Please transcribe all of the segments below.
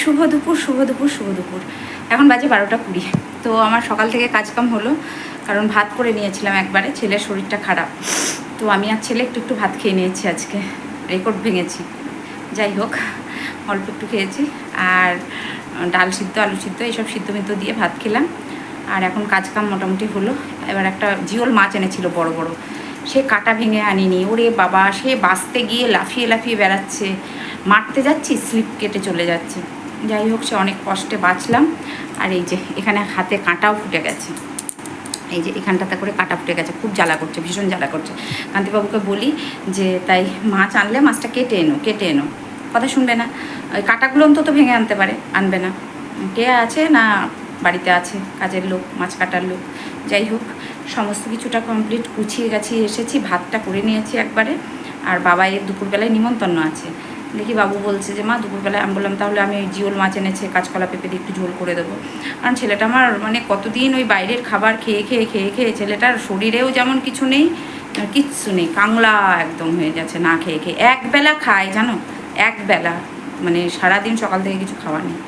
শুভ দুপুর শুভ দুপুর শুভ দুপুর। এখন বাজে বারোটা কুড়ি। তো আমার সকাল থেকে কাজকাম হলো, কারণ ভাত করে নিয়েছিলাম একবারে, ছেলের শরীরটা খারাপ। তো আমি আর ছেলে একটু একটু ভাত খেয়ে নিয়েছি আজকে, রেকর্ড ভেঙেছি। যাই হোক, অল্প একটু খেয়েছি, আর ডাল সিদ্ধ, আলু সিদ্ধ, এইসব সিদ্ধ মিদ্ধ দিয়ে ভাত খেলাম। আর এখন কাজকাম মোটামুটি হলো। এবার একটা জিওল মাছ এনেছিল বড় বড়। সে কাটা ভেঙে আনিনি। ওরে বাবা, সে বাঁচতে গিয়ে লাফিয়ে লাফিয়ে বেড়াচ্ছে। মারতে যাচ্ছি, স্লিপ কেটে চলে যাচ্ছে। যাই হোক, সে অনেক কষ্টে বাঁচলাম। আর এই যে, এখানে হাতে কাঁটাও ফুটে গেছে। এই যে, এখানটাতে করে কাটা ফুটে গেছে, খুব জ্বালা করছে, ভীষণ জ্বালা করছে। কান্তিবাবুকে বলি যে, তাই মাছ আনলে মাছটা কেটে এনো কেটে এনো। কথা শুনবে না। ওই কাটাগুলো অন্তত ভেঙে আনতে পারে, আনবে না। কে আছে না বাড়িতে আছে, কাজের লোক, মাছ কাটার লোক? যাই হোক, সমস্ত কিছুটা কমপ্লিট গুছিয়ে গেছি এসেছি, ভাতটা করে নিয়েছি একবারে। আর বাবা এর দুপুরবেলায় নিমন্ত্রণ আছে। দেখি বাবু বলছে যে, মা, দুপুরবেলায় আমি বললাম, তাহলে আমি ওই জিওল মাছ এনেছে, কাঁচকলা পেঁপে দিয়ে একটু ঝোল করে দেবো। কারণ ছেলেটা আমার মানে কতদিন ওই বাইরের খাবার খেয়ে খেয়ে খেয়ে খেয়ে ছেলেটার শরীরেও যেমন কিছু নেই কিচ্ছু নেই, কাংলা একদম হয়ে যাচ্ছে না খেয়ে খেয়ে। একবেলা খায়, জানো? একবেলা। মানে সারাদিন সকাল থেকে কিছু খাওয়া নেই।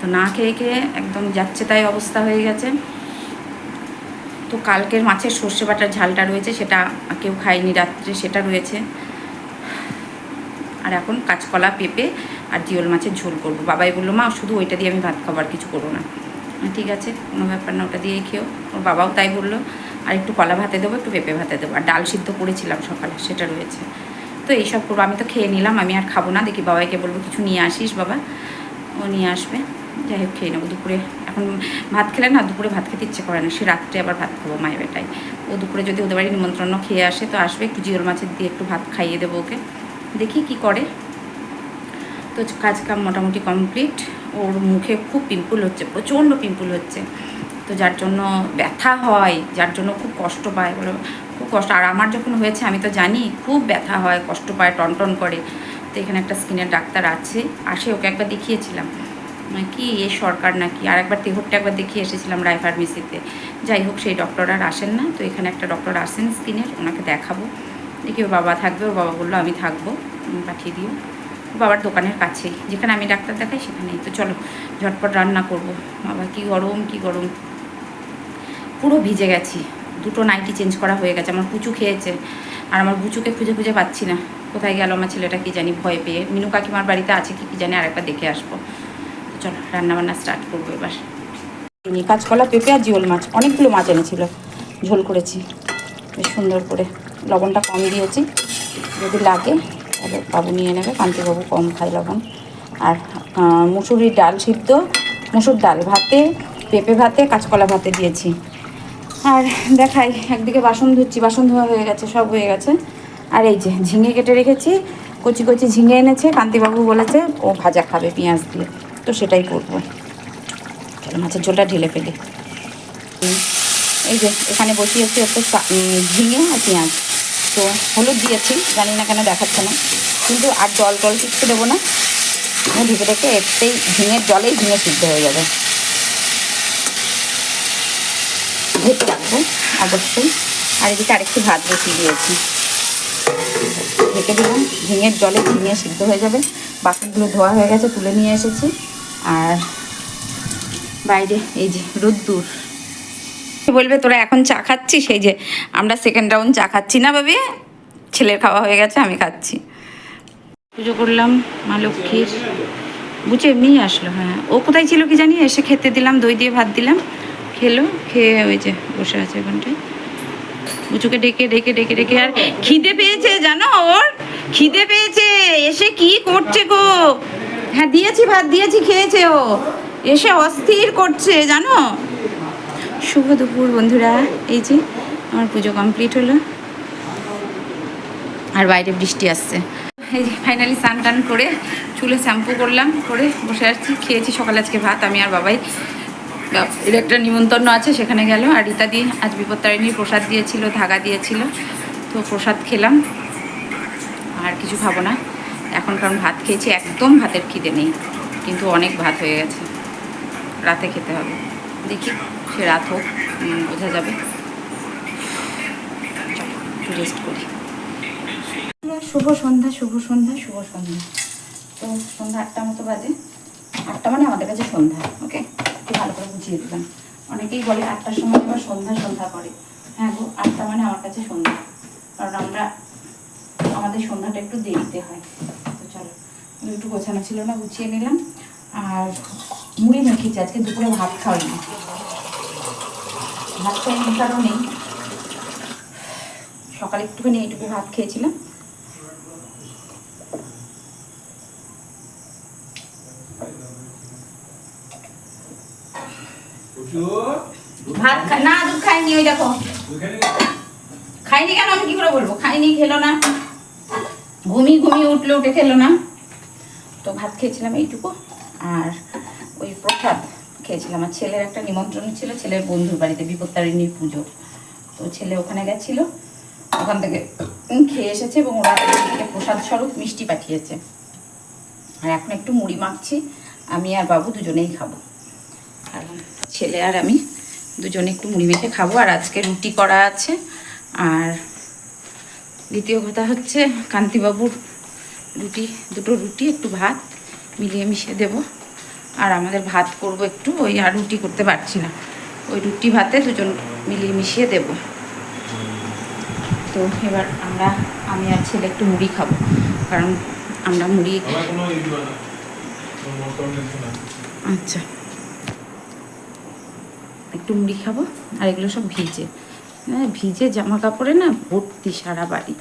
তো না খেয়ে খেয়ে একদম যাচ্ছে তাই অবস্থা হয়ে গেছে। তো কালকের মাছের সর্ষে বাটার ঝালটা রয়েছে, সেটা কেউ খায়নি রাত্রে, সেটা রয়েছে। আর এখন কাঁচকলা, পেঁপে আর জিওল মাছের ঝোল করব। বাবাই বলল, মা, শুধু ওইটা দিয়ে আমি ভাত খাবার কিছু করব না। ঠিক আছে, কোনো ব্যাপার না, ওটা দিয়েই খেও। ওর বাবাও তাই বলল, আর একটু কলা ভাতে দেবো, একটু পেঁপে ভাতে দেবো। আর ডাল সিদ্ধ করেছিলাম সকালে, সেটা রয়েছে। তো এইসব করব, আমি তো খেয়ে নিলাম, আমি আর খাব না, দেখি বাবাইকে বলব, কিছু নিয়ে আসিস বাবা? ও নিয়ে আসবে, যাই হোক খেয়ে নেব দুপুরে। এখন ভাত খেলে না, দুপুরে ভাত খেতে ইচ্ছে করে না, সে রাত্রে আবার ভাত খাব মায়ের বেটায়। ও দুপুরে যদি ওদের বাড়ি নিমন্ত্রণ খেয়ে আসে, তো আসবে, একটু জিওল মাছের দিয়ে একটু ভাত খাইয়ে দেবো ওকে। দেখি কি করে। তো কাজ কাম মোটামুটি কমপ্লিট। ওর মুখে খুব পিম্পল হচ্ছে, প্রচণ্ড পিম্পল হচ্ছে। তো যার জন্য ব্যথা হয়, যার জন্য খুব কষ্ট পায়। বলে, খুব কষ্ট। আর আমার যখন হয়েছে, আমি তো জানি, খুব ব্যথা হয়, কষ্ট পায় টনটন করে। তো এখানে একটা স্কিনের ডাক্তার আছে, আসে ওকে একবার দেখিয়েছিলাম। মানে কি এ সরকার নাকি? আর একবার তেহরটা একবার দেখিয়ে এসেছিলাম রায় ফার্মেসিতে যাই হোক, সেই ডক্টর আর আসেন না। তো এখানে একটা ডক্টর আসেন স্কিনের, ওনাকে দেখাবো। দেখি ওর বাবা থাকবে ওর বাবা বলল, আমি থাকব পাঠিয়ে দিও। বাবার দোকানের কাছেই যেখানে আমি ডাক্তার দেখাই সেখানেই। তো চলো, ঝটপট রান্না করব। বাবা, কি গরম কি গরম। পুরো ভিজে গেছি। দুটো নাইটি চেঞ্জ করা হয়ে গেছে। আমার পুচু খেয়েছে। আর আমার বুচুকে খুঁজে খুঁজে পাচ্ছি না। কোথায় গেল আমার ছেলেটা কি জানি ভয় পেয়ে। মিনু কাকিমার বাড়িতে আছে কি কি জানি আরেকবার দেখে আসব। তো চলো, রান্নাবান্না স্টার্ট করব এবার। কাঁচকলা, পেঁপে আর জিওল মাছ। অনেকগুলো মাছ এনেছিল। ঝোল করেছি। বেশ সুন্দর করে। লবণটা কম দিয়েছি। যদি লাগে, তাহলে বাবু নিয়ে নেবে, কান্তিবাবু কম খায় লবণ। আর মুসুরির ডাল সিদ্ধ, মুসুর ডাল ভাতে, পেঁপে ভাতে, কাঁচকলা ভাতে দিয়েছি। আর দেখাই, একদিকে বাসন ধুচ্ছি, বাসন ধোয়া হয়ে গেছে, সব হয়ে গেছে। আর এই যে, ঝিঙে কেটে রেখেছি, কচি কচি ঝিঙে এনেছে, কান্তিবাবু বলেছে, ও ভাজা খাবে পেঁয়াজ দিয়ে। তো সেটাই করব। চলো, মাছের ঝোলটা ঢেলে ফেলি। এই যে, এখানে বসিয়েছি একটু ঝিঙে আর পেঁয়াজ। তো হলুদ দিয়েছি, জানি না কেন দেখাচ্ছে না। কিন্তু আর জল টল কিচ্ছু দেবো না। ঢেকে রেখে এতেই ঝিঙের জলেই ঝিঙে সিদ্ধ হয়ে যাবে। ঢেকে রাখব, অবশ্যই। আর এদিকে আরেকটু ভাত বসিয়ে দিয়েছি। ঢেকে দিলাম। ঝিঙের জলে ঝিঙে সিদ্ধ হয়ে যাবে। বাসনগুলো ধোয়া হয়ে গেছে, তুলে নিয়ে এসেছি। আর বাইরে এই যে রোদ্দুর। বলবে, তোরা এখন চা খাচ্ছি সেই যে, আমরা সেকেন্ড রাউন্ড চা খাচ্ছি না ভাবি, ছেলের খাওয়া হয়ে গেছে, আমি খাচ্ছি। পুজো করলাম, মা লক্ষ্মীর। বুঝে এমনিই আসলো হ্যাঁ। ও কোথায় ছিল কি জানি, এসে খেতে দিলাম, দই দিয়ে ভাত দিলাম, খেলো, খেয়ে ওই যে বসে আছে ওখানটায় বুচুকে ডেকে ডেকে ডেকে ডেকে, আর খিদে পেয়েছে, জানো ওর? খিদে পেয়েছে, এসে কি করছে গো? হ্যাঁ দিয়েছি ভাত, দিয়েছি, খেয়েছে ও। এসে অস্থির করছে, জানো? শুভ দুপুর বন্ধুরা। এই যে আমার পুজো কমপ্লিট হলো। আর বাইরে বৃষ্টি আসছে। এই যে ফাইনালি স্নান টান করে চুলে শ্যাম্পু করলাম, করে বসে আছি, খেয়েছি সকালে আজকে ভাত, আমি আর বাবাই। এর একটা নিমন্ত্রণ আছে, সেখানে গেল। আর রীতাদি আজ বিপত্তারিণীর প্রসাদ দিয়েছিল, ধাগা দিয়েছিল। তো প্রসাদ খেলাম। আর কিছু খাব না। এখন কারণ ভাত খেয়েছি, একদম ভাতের খিদে নেই। কিন্তু অনেক ভাত হয়ে গেছে। রাতে খেতে হবে। দেখি, সে রাত হোক বোঝা যাবে। রেস্ট করি। শুভ সন্ধ্যা শুভ সন্ধ্যা শুভ সন্ধ্যা। তো সন্ধ্যা আটটা মতো বাজে। আটটা মানে আমাদের কাছে সন্ধ্যা ওকে একটু ভালো করে বুঝিয়ে দিলাম অনেকেই বলে আটটার সময় আবার সন্ধ্যা সন্ধ্যা করে। হ্যাঁ গো, আটটা মানে আমার কাছে সন্ধ্যা। কারণ আমরা, আমাদের সন্ধ্যাটা একটু দেরিতে হয়। তো চলো একটু গোছানো ছিল না, গুছিয়ে নিলাম। আর মুড়ি মেখেছি আজকে দুপুরে ভাত খাওয়াইনি। ভাত খাইনি কারণেই সকালে একটুখানি এইটুকু ভাত খেয়েছিলাম। ভাত না, দুধ খাইনি, ওই দেখো। খাইনি কেন? আমি কি করে বলব? খাইনি, খেলো না। ঘুমিয়ে ঘুমিয়ে উঠলে, উঠে খেলো না। তো ভাত খেয়েছিলাম এইটুকু। আর প্রসাদ খেয়েছিলাম। আমার ছেলের একটা নিমন্ত্রণ ছিল, ছেলের বন্ধুর বাড়িতে বিপত্তারিণীর পুজো। তো ছেলে ওখানে গেছিল, ওখান থেকে খেয়ে এসেছে এবং ওরা এদিকে প্রসাদ স্বরূপ মিষ্টি পাঠিয়েছে। আর এখন একটু মুড়ি মাখছি, আমি আর বাবু দুজনেই খাব। আর ছেলে আর আমি দুজনে একটু মুড়ি মেখে খাব। আর আজকে রুটি করা আছে। আর দ্বিতীয় কথা হচ্ছে, কান্তিবাবুর রুটি, দুটো রুটি, একটু ভাত মিলিয়ে মিশিয়ে দেব। আর আমাদের ভাত করব একটু ওই আর রুটি করতে পারছি না। ওই রুটি ভাতে দুজন মিলিয়ে মিশিয়ে দেব। তো এবার আমরা আমি আর ছেলে একটু মুড়ি খাব কারণ আমরা মুড়ি আমার কোনো ই দিবা না। কোনো মন্তব্য কিছু না। আচ্ছা। একটু মুড়ি খাব আর এগুলো সব ভিজে। হ্যাঁ ভিজে জামা কাপড়ে না ভর্তি সারা বাড়ি।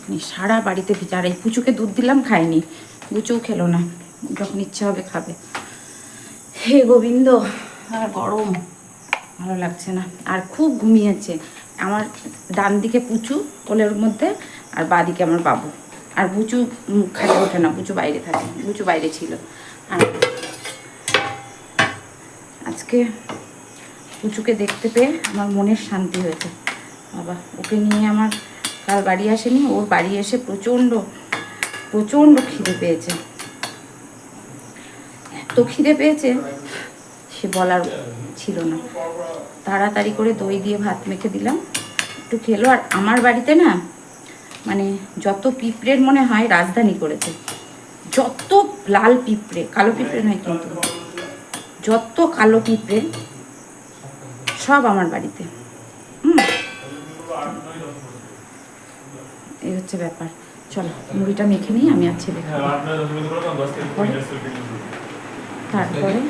মানে সারা বাড়িতে ভিজে। আর এই পুচুকে দুধ দিলাম খায়নি বুচুও খেলো না। যখন ইচ্ছা হবে খাবে। হে গোবিন্দ, আর গরম, ভালো লাগছে না। আর খুব ঘুমিয়েছে। আমার ডান দিকে পুচু, কোলের মধ্যে, আর বাঁ দিকে আমার বাবু। আর বুচু খাটে ওঠে না বুচু বাইরে থাকে বুচু বাইরে ছিল। আর আজকে পুচুকে দেখতে পেয়ে আমার মনের শান্তি হয়েছে। বাবা, ওকে নিয়ে আমার কাল বাড়ি আসেনি, ওর বাড়ি এসে প্রচণ্ড প্রচণ্ড খিদে পেয়েছে। এত খিদে পেয়েছে সে বলার ছিল না। তাড়াতাড়ি করে দই দিয়ে ভাত মেখে দিলাম একটু খেলো। আর আমার বাড়িতে না মানে যত পিঁপড়ের মনে হয় রাজধানী করেছে যত লাল পিঁপড়ে কালো পিঁপড়ে নয় কিন্তু যত কালো পিঁপড়ে সব আমার বাড়িতে। হুম। এই হচ্ছে ব্যাপার। চলো মুড়িটা মেখে নিই আমি আর ছেলে তারপরে?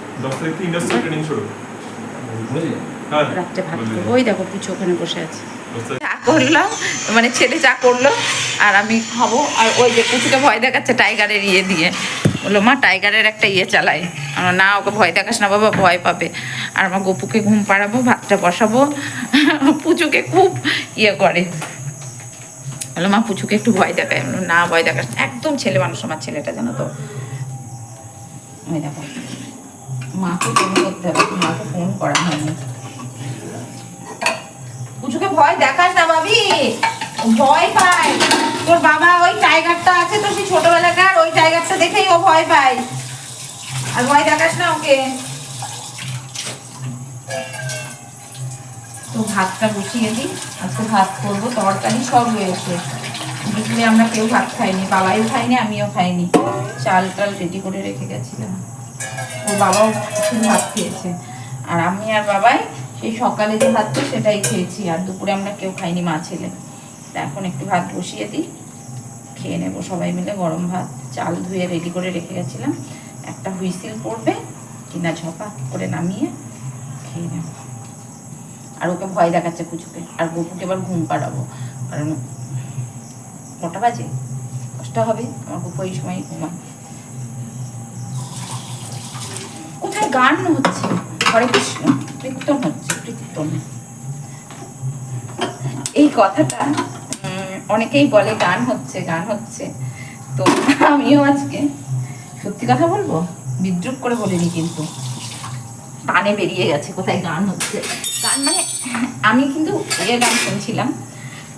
হ্যাঁ। রাত্রে ভাত করব ওই দেখো পুচু ওখানে বসে আছে। চা করলাম মানে ছেলে চা করল আর আমি খাব। আর ওই যে পুচুকে ভয় দেখাচ্ছে টাইগারের ইয়ে দিয়ে। বলল মা টাইগারের একটা ইয়ে চালাই। আমার না ওকে ভয় দেখাস না বাবা ভয় পাবে। আর আমার গপুকে ঘুম পাড়াবো ভাতটা বসাবো। পুচুকে খুব ইয়ে করে। বলল মা পুচুকে একটু ভয় দেখায়। না ভয় দেখাস একদম ছেলে মানুষ আমার ছেলেটা জানো তো। ওই দেখো। মাকে ফোন করতে হবে মাকে ফোন করা হয়নি। ভয় দেখাস না ভাবি, ভয় পায়। তোর বাবা ওই টাইগারটা আছে তো ছোটবেলাকার, ওই টাইগারটা দেখেই ও ভয় পায়। আর ভয় দেখাস না ওকে। তো ভাতটা বসিয়ে দিই, আজকে ভাত করব, তরকারি সব রয়েছে। দুপুরে আমরা কেউ ভাত খাইনি, বাবাইও খাইনি, আমিও খাইনি। চাল টাল রেডি করে রেখে গেছিলাম। ওর বাবাও শুধু ভাত খেয়েছে। আর আমি আর বাবাই সেই সকালে যে ভাতটা সেটাই খেয়েছি, আর দুপুরে আমরা কেউ খাইনি মা ছেলে। তা এখন একটু ভাত বসিয়ে দিই, খেয়ে নেব সবাই মিলে গরম ভাত, চাল ধুয়ে রেডি করে রেখে গেছিলাম। একটা হুইসিল পড়বে কিনা ঝপা করে নামিয়ে খেয়ে নেব। আর ওকে ভয় দেখাচ্ছে পুচুকে, আর গপুকে এবার ঘুম পাড়াবো। কারণ কটা বাজে? কষ্ট হবে, আমার গপু এই সময় ঘুমায় কোথায় গান হচ্ছে, হরে কৃষ্ণ, কীর্তন হচ্ছে, কীর্তন। এই কথাটা অনেকেই বলে গান হচ্ছে গান হচ্ছে। তো আমিও আজকে সত্যি কথা বলব? বিদ্রুপ করে বলিনি কিন্তু। টানে বেরিয়ে গেছে কোথায় গান হচ্ছে। গান মানে আমি কিন্তু এ গান শুনছিলাম।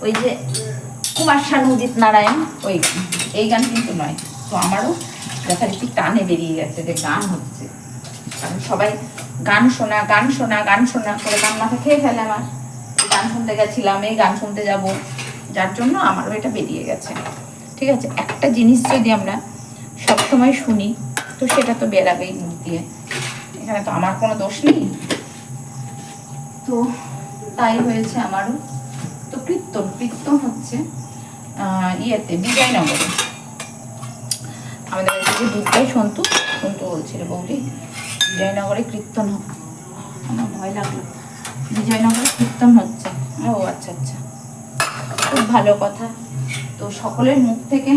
ওই যে কুমার শানু উদিত নারায়ণ, ওই, এই গান কিন্তু নয়। তো আমারও যথারীতি টানে বেরিয়ে গেছে যে গান হচ্ছে। সবাই গান শোনা গান শোনা গান শোনা করে গান মাথা খেয়ে ফেলে আমার। গান শুনতে গেছিলাম, এই গান শুনতে যাব। যার জন্য আমারও এটা বেরিয়ে গেছে। ঠিক আছে, একটা জিনিস যদি আমরা সবসময় শুনি, তো সেটা তো বেরাবেই মুখ দিয়ে। এখানে তো আমার কোনো দোষ নেই। তো তাই হয়েছে আমারও। তো কীর্তন কীর্তন হচ্ছে ইয়েতে, বিজয়নগরে। আমাদের দুধটাই সন্তু সন্তু বলছিল বৌদি। বিজয়নগরে কীর্তন আমার ভয় লাগল। বিজয়নগরে কীর্তন হচ্ছে। ও আচ্ছা আচ্ছা। খুব ভালো কথা। তো সকলের মুখ থেকে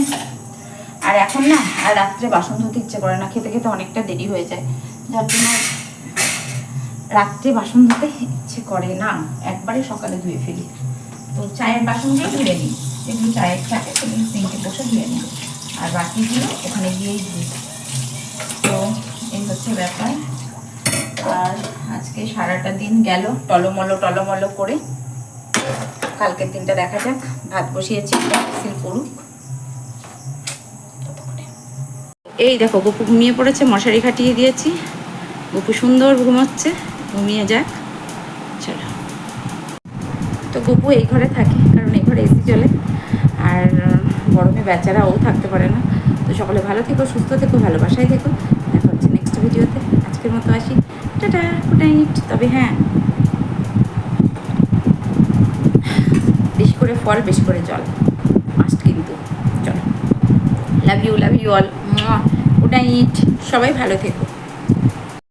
আর এখন না, আর রাত্রে বাসন ধুতে ইচ্ছে করে না। খেতে খেতে অনেকটা দেরি হয়ে যায়। যার জন্য রাত্রে বাসন ধুতে ইচ্ছে করে না। একবারে সকালে ধুয়ে ফেলি। তো চায়ের বাসনগুলো ধুয়ে নিই। যেগুলো চায়ের থাকে, সেগুলো সিঙ্কে বসে ধুয়ে নিই। আর বাকিগুলো ওখানে গিয়েই এই হচ্ছে ব্যাপার। আর আজকে সারাটা দিন গেল, টলমলো টলমলো করে। কালকের দিনটা দেখা যাক। ভাত বসিয়েছি, সিল করুক। এই দেখো, গপু ঘুমিয়ে পড়েছে, মশারি খাটিয়ে দিয়েছি। গপু সুন্দর ঘুমোচ্ছে, ঘুমিয়ে যাক। চলো। তো গপু এই ঘরে থাকে, কারণ এই ঘরে এসি চলে। আর, গরমে বেচারা ও থাকতে পারে না। তো সকলে ভালো থেকো, সুস্থ থেকো, ভালোবাসায় থেকো। ভিডিওতে আজকের মতো আসি। টাটা গুড নাইট তবে হ্যাঁ বেশি করে ফল, বেশি করে জল। মাস্ট কিন্তু। চলো। Love you love you all good night সবাই ভালো থেকো।